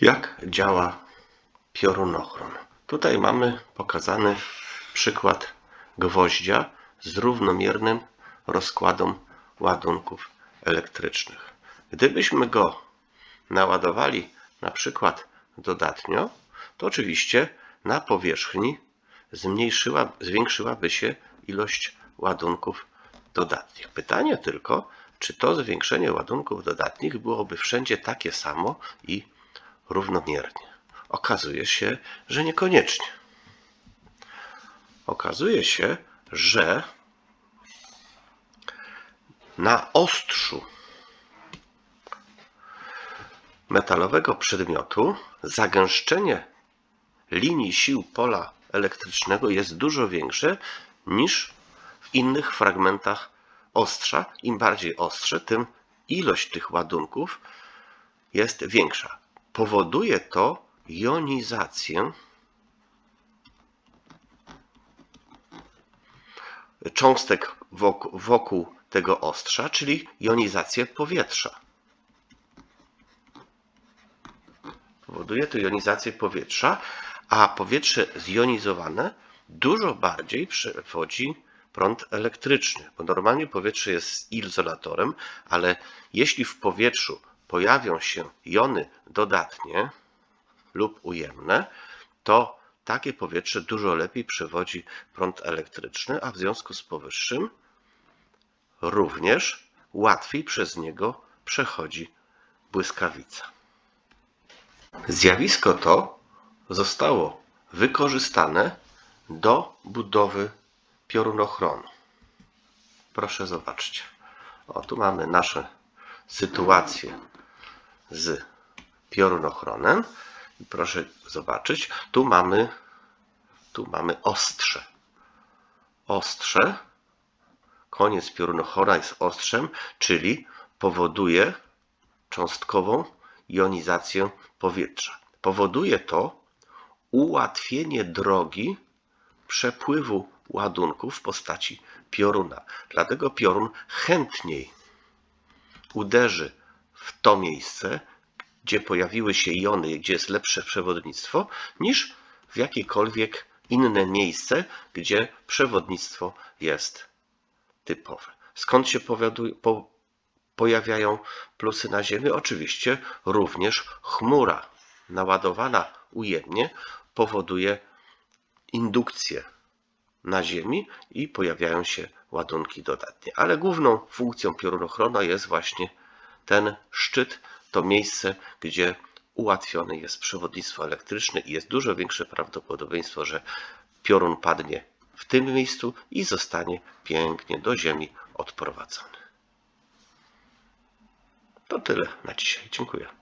Jak działa piorunochron? Tutaj mamy pokazany przykład gwoździa z równomiernym rozkładem ładunków elektrycznych. Gdybyśmy go naładowali na przykład dodatnio, to oczywiście na powierzchni zmniejszyła, zwiększyłaby się ilość ładunków dodatnich. Pytanie tylko, czy to zwiększenie ładunków dodatnich byłoby wszędzie takie samo i równomiernie? Okazuje się, że niekoniecznie. Okazuje się, że na ostrzu metalowego przedmiotu zagęszczenie linii sił pola elektrycznego jest dużo większe niż w innych fragmentach ostrza. Im bardziej ostrze, tym ilość tych ładunków jest większa. Powoduje to jonizację cząstek wokół, wokół tego ostrza, czyli jonizację powietrza. Powoduje to jonizację powietrza, a powietrze zjonizowane dużo bardziej przewodzi prąd elektryczny, bo normalnie powietrze jest izolatorem, ale jeśli w powietrzu pojawią się jony dodatnie lub ujemne, to takie powietrze dużo lepiej przewodzi prąd elektryczny, a w związku z powyższym również łatwiej przez niego przechodzi błyskawica. Zjawisko to zostało wykorzystane do budowy piorunochronu. Proszę zobaczcie. O, tu mamy naszą sytuację z piorunochronem. I proszę zobaczyć, tu mamy, tu mamy ostrze. Ostrze, koniec piorunochrona jest ostrzem, czyli powoduje cząstkową jonizację powietrza. Powoduje to ułatwienie drogi przepływu ładunków w postaci pioruna. Dlatego piorun chętniej uderzy w to miejsce, gdzie pojawiły się jony, gdzie jest lepsze przewodnictwo, niż w jakiekolwiek inne miejsce, gdzie przewodnictwo jest typowe. Skąd się po, pojawiają plusy na Ziemi? Oczywiście również chmura naładowana ujemnie powoduje indukcję na Ziemi i pojawiają się ładunki dodatnie. Ale główną funkcją piorunochrona jest właśnie ten szczyt, to miejsce, gdzie ułatwione jest przewodnictwo elektryczne i jest dużo większe prawdopodobieństwo, że piorun padnie w tym miejscu i zostanie pięknie do Ziemi odprowadzony. To tyle na dzisiaj. Dziękuję.